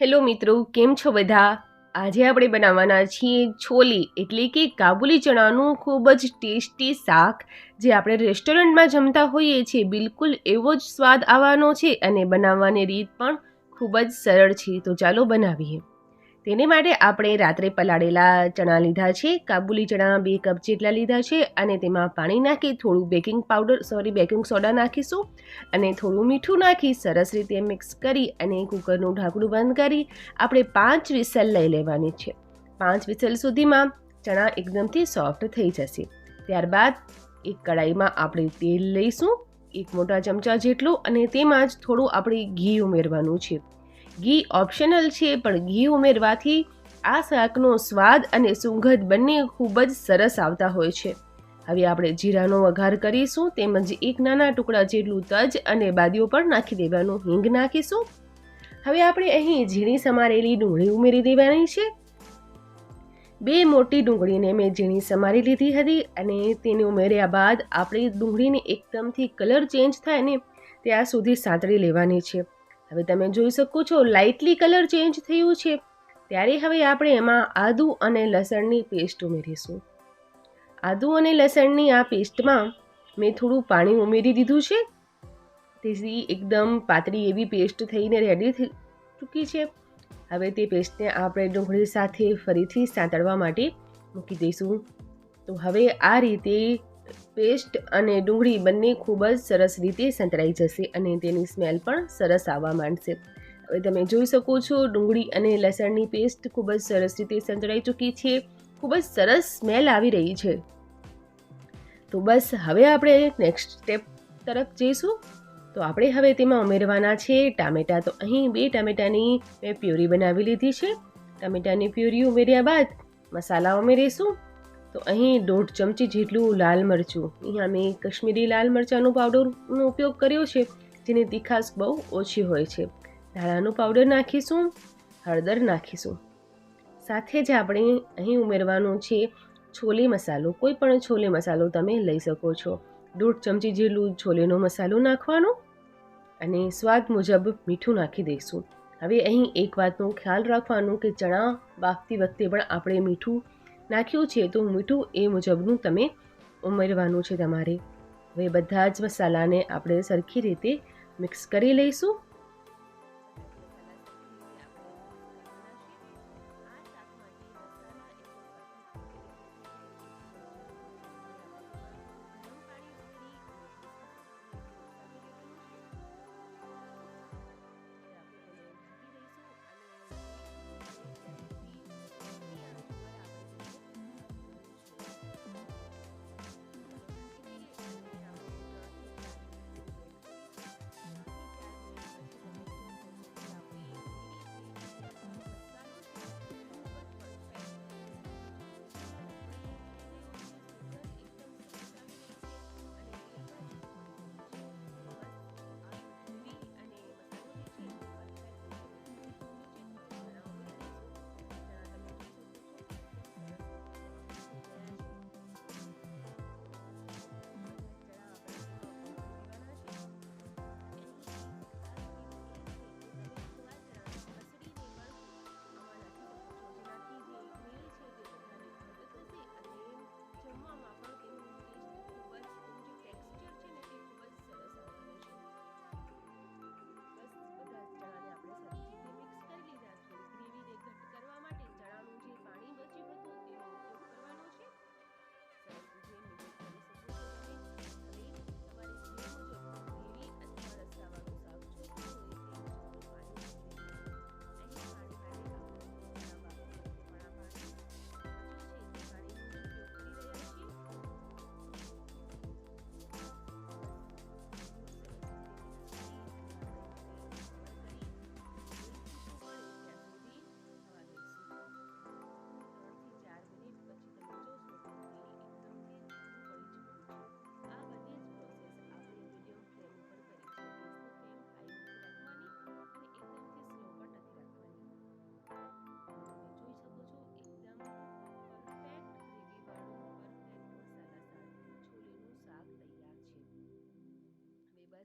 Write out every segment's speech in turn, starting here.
Hello મિત્રો, કેમ છો બધા? આજે આપણે બનાવવાના છીએ છોલી, એટલે કે કાબુલી ચણાનું ખૂબ જ ટેસ્ટી શાક, જે આપણે રેસ્ટોરન્ટમાં જમતા હોઈએ છીએ. બિલકુલ એવો જ સ્વાદ આવવાનો છે અને બનાવવાની રીત પણ ખૂબ જ સરળ છે. તો ચાલો બનાવીએ. તેને માટે આપણે રાત્રે પલાળેલા ચણા લીધા છે, કાબુલી ચણા બે કપ જેટલા લીધા છે અને તેમાં પાણી નાખી થોડું baking powder sorry baking soda નાખીશું અને થોડું મીઠું નાખી સરસ રીતે મિક્સ કરી અને કુકરનું ઢાંકણું બંધ કરી આપણે પાંચ વિસલ લઈ લેવાની છે. પાંચ વિસલ સુધીમાં ચણા એકદમથી સોફ્ટ થઈ જશે. ત્યારબાદ એક કડાઈમાં આપણે તેલ લઈશું, એક મોટા ચમચા જેટલું અને તેમાં જ થોડું આપણે ઘી ઉમેરવાનું છે. ઘી ઓપ્શનલ છે, પણ ઘી ઉમેરવાથી આ શાકનો સ્વાદ અને સુગંધ બંને ખૂબ જ સરસ આવતા હોય છે. હવે આપણે જીરાનો વઘાર કરીશું, તેમજ એક નાના ટુકડા જેટલું તજ અને બાદીઓ પણ નાખી દેવાનું, હિંગ નાખીશું. હવે આપણે અહીં ઝીણી સમારેલી ડુંગળી ઉમેરી દેવાની છે. બે મોટી ડુંગળીને મેં ઝીણી સમારી લીધી હતી અને તેને ઉમેર્યા બાદ આપણે ડુંગળીને એકદમથી કલર ચેન્જ થાય ને ત્યાં સુધી સાંતળી લેવાની છે. હવે તમે જોઈ શકો છો લાઇટલી કલર ચેન્જ થયું છે. ત્યારે હવે આપણે એમાં આદુ અને લસણની પેસ્ટ ઉમેરીશું. આદુ અને લસણની આ પેસ્ટમાં મેં થોડું પાણી ઉમેરી દીધું છે. તેથી એકદમ પાતળી એવી પેસ્ટ થઈને રેડી થઈ ચૂકી છે. હવે તે પેસ્ટને આપણે ડુંગળી સાથે ફરીથી સાંતળવા માટે મૂકી દઈશું. તો હવે આ રીતે પેસ્ટ અને ડુંગળી બંને ખૂબ જ સરસ રીતે સંતળાઈ જશે અને તેની સ્મેલ પણ સરસ આવવા માંડશે. હવે તમે જોઈ શકો છો, ડુંગળી અને લસણની પેસ્ટ ખૂબ જ સરસ રીતે સંતળાઈ ચૂકી છે. ખૂબ જ સરસ સ્મેલ આવી રહી છે. તો બસ, હવે આપણે નેક્સ્ટ સ્ટેપ તરફ જઈશું. તો આપણે હવે તેમાં ઉમેરવાના છે ટામેટાં. તો અહીં બે ટામેટાની મેં પ્યુરી બનાવી લીધી છે. ટામેટાની પ્યુરી ઉમેર્યા બાદ મસાલા ઉમેરીશું. તો અહીં દોઢ ચમચી જેટલું લાલ મરચું. અહીંયા મેં કશ્મીરી લાલ મરચાંનો પાવડરનો ઉપયોગ કર્યો છે, જેની તીખાશ બહુ ઓછી હોય છે. ધાણાનો પાવડર નાખીશું, હળદર નાખીશું. સાથે જ આપણે અહીં ઉમેરવાનું છે છોલે મસાલો. કોઈ પણ છોલે મસાલો તમે લઈ શકો છો. દોઢ ચમચી જેટલું છોલેનો મસાલો નાખવાનો અને સ્વાદ મુજબ મીઠું નાખી દઈશું. હવે અહીં એક વાતનો ખ્યાલ રાખવાનું કે ચણા બાફતી વખતે પણ આપણે મીઠું નાખ્યું છે તો મીઠું એ મુજબનું તમે ઉમેરવાનું છે તમારે. હવે બધા જ મસાલાને આપણે સરખી રીતે મિક્સ કરી લઈશું.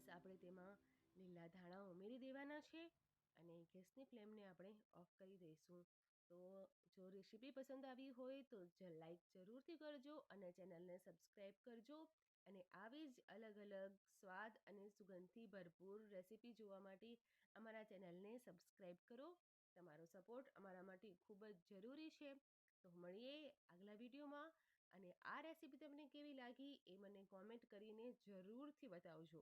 આપણે તેમાં લીલા ધાણા ઉમેરી દેવાના છે અને ગેસની ફ્લેમને આપણે ઓફ કરી દઈશું. તો જો રેસીપી પસંદ આવી હોય તો જ લાઈક જરૂરથી કરજો અને ચેનલને સબસ્ક્રાઈબ કરજો અને આવી જ અલગ અલગ સ્વાદ અને સુગંધથી ભરપૂર રેસીપી જોવા માટે અમારા ચેનલને સબસ્ક્રાઈબ કરો. તમારો સપોર્ટ અમારા માટે ખૂબ જ જરૂરી છે. તો મળીએ આગલા વિડીયોમાં અને આ રેસીપી તમને કેવી લાગી એ મને કોમેન્ટ કરીને જરૂરથી બતાવજો.